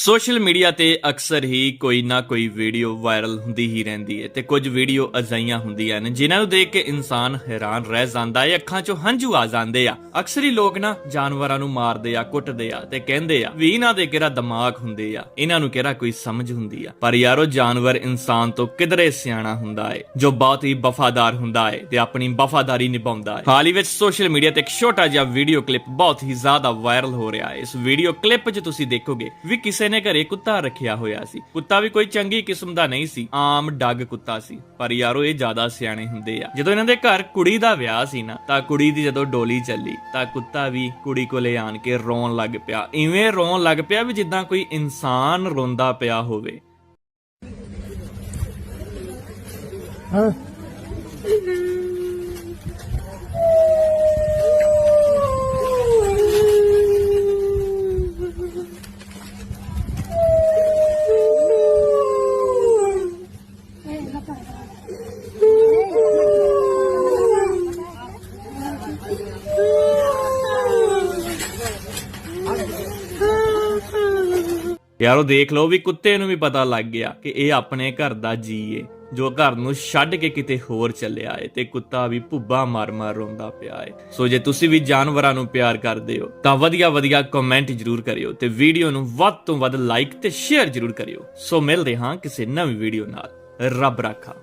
Social media ਤੇ ਅਕਸਰ ਹੀ ਕੋਈ ਨਾ ਕੋਈ ਵੀਡੀਓ ਵਾਇਰਲ ਹੁੰਦੀ ਹੀ ਰਹਿੰਦੀ ਹੈ ਤੇ ਕੁਝ ਵੀਡੀਓ ਅਜਾਈਆਂ ਹੁੰਦੀਆਂ ਨੇ ਜਿਨ੍ਹਾਂ ਨੂੰ ਦੇਖ ਕੇ ਇਨਸਾਨ ਹੈਰਾਨ ਰਹਿ ਜਾਂਦਾ ਹੈ, ਅੱਖਾਂ 'ਚੋਂ ਹੰਝੂ ਆ ਜਾਂਦੇ ਆ। ਅਕਸਰ ਹੀ ਲੋਕ ਨਾ ਜਾਨਵਰਾਂ ਨੂੰ ਮਾਰਦੇ ਆ, ਕੁੱਟਦੇ ਆ ਤੇ ਕਹਿੰਦੇ ਆ, ਵੀ ਇਹਨਾਂ ਦੇ ਕਿਹੜਾ ਦਿਮਾਗ ਹੁੰਦੇ ਆ? ਇਹਨਾਂ ਨੂੰ ਕਿਹੜਾ ਕੋਈ ਸਮਝ ਹੁੰਦੀ ਆ? ਪਰ ਯਾਰੋ, ਜਾਨਵਰ ਇਨਸਾਨ ਤੋਂ ਕਿਧਰੇ ਸਿਆਣਾ ਹੁੰਦਾ ਹੈ, ਜੋ ਬਹੁਤ ਹੀ ਵਫਾਦਾਰ ਹੁੰਦਾ ਹੈ ਤੇ ਆਪਣੀ ਵਫਾਦਾਰੀ ਨਿਭਾਉਂਦਾ ਹੈ। ਹਾਲ ਹੀ ਵਿੱਚ ਸੋਸ਼ਲ ਮੀਡੀਆ ਤੇ ਇੱਕ ਛੋਟਾ ਜਿਹਾ ਵੀਡੀਓ ਕਲਿੱਪ ਬਹੁਤ ਹੀ ਜ਼ਿਆਦਾ ਵਾਇਰਲ ਹੋ ਰਿਹਾ ਹੈ। ਇਸ ਵੀਡੀਓ ਕਲਿੱਪ 'ਚ ਤੁਸੀਂ ਦੇਖੋਗੇ ਵੀ ਕਿਸੇ ਨੇ ਘਰੇ ਕੁੱਤਾ ਰੱਖਿਆ ਹੋਇਆ ਸੀ। ਕੁੱਤਾ ਵੀ ਕੋਈ ਚੰਗੀ ਕਿਸਮ ਦਾ ਨਹੀਂ ਸੀ। ਆਮ ਡੱਗ ਕੁੱਤਾ ਸੀ। ਪਰ ਯਾਰੋ, ਇਹ ਜ਼ਿਆਦਾ ਸਿਆਣੇ ਹੁੰਦੇ ਆ। ਜਦੋਂ ਇਹਨਾਂ ਦੇ ਘਰ ਕੁੜੀ ਦਾ ਵਿਆਹ ਸੀ ਨਾ, ਤਾਂ ਕੁੜੀ ਦੀ ਜਦੋਂ ਡੋਲੀ ਚੱਲੀ, ਤਾਂ ਕੁੱਤਾ ਵੀ ਕੁੜੀ ਕੋਲੇ ਆਣ ਕੇ ਰੋਣ ਲੱਗ ਪਿਆ। ਇਵੇਂ ਰੋਣ ਲੱਗ ਪਿਆ ਵੀ ਜਿੱਦਾਂ ਕੋਈ ਇਨਸਾਨ ਰੋਂਦਾ ਪਿਆ ਹੋਵੇ। ਹਾਂ। ਯਾਰੋ ਦੇਖ ਲਓ ਵੀ ਕੁੱਤੇ ਨੂੰ ਵੀ ਪਤਾ ਲੱਗ ਗਿਆ ਕਿ ਇਹ ਆਪਣੇ ਘਰ ਦਾ ਜੀ ਏ, ਜੋ ਘਰ ਨੂੰ ਛੱਡ ਕੇ ਕਿਤੇ ਹੋਰ ਚੱਲਿਆ ਏ ਤੇ ਕੁੱਤਾ ਵੀ ਭੁੱਬਾ ਮਾਰ-ਮਾਰ ਰੋਂਦਾ ਪਿਆ ਏ। ਸੋ ਜੇ ਤੁਸੀਂ ਵੀ ਜਾਨਵਰਾਂ ਨੂੰ ਪਿਆਰ ਕਰਦੇ ਹੋ, ਤਾਂ ਵਧੀਆ ਵਧੀਆ ਕਮੈਂਟ ਜਰੂਰ ਕਰਿਓ ਤੇ ਵੀਡੀਓ ਨੂੰ ਵੱਧ ਤੋਂ ਵੱਧ ਲਾਈਕ ਤੇ ਸ਼ੇਅਰ ਜਰੂਰ ਕਰਿਓ। ਸੋ ਮਿਲਦੇ ਹਾਂ ਕਿਸੇ ਨਵੀਂ ਵੀਡੀਓ ਨਾਲ। ਰੱਬ ਰਾਖਾ।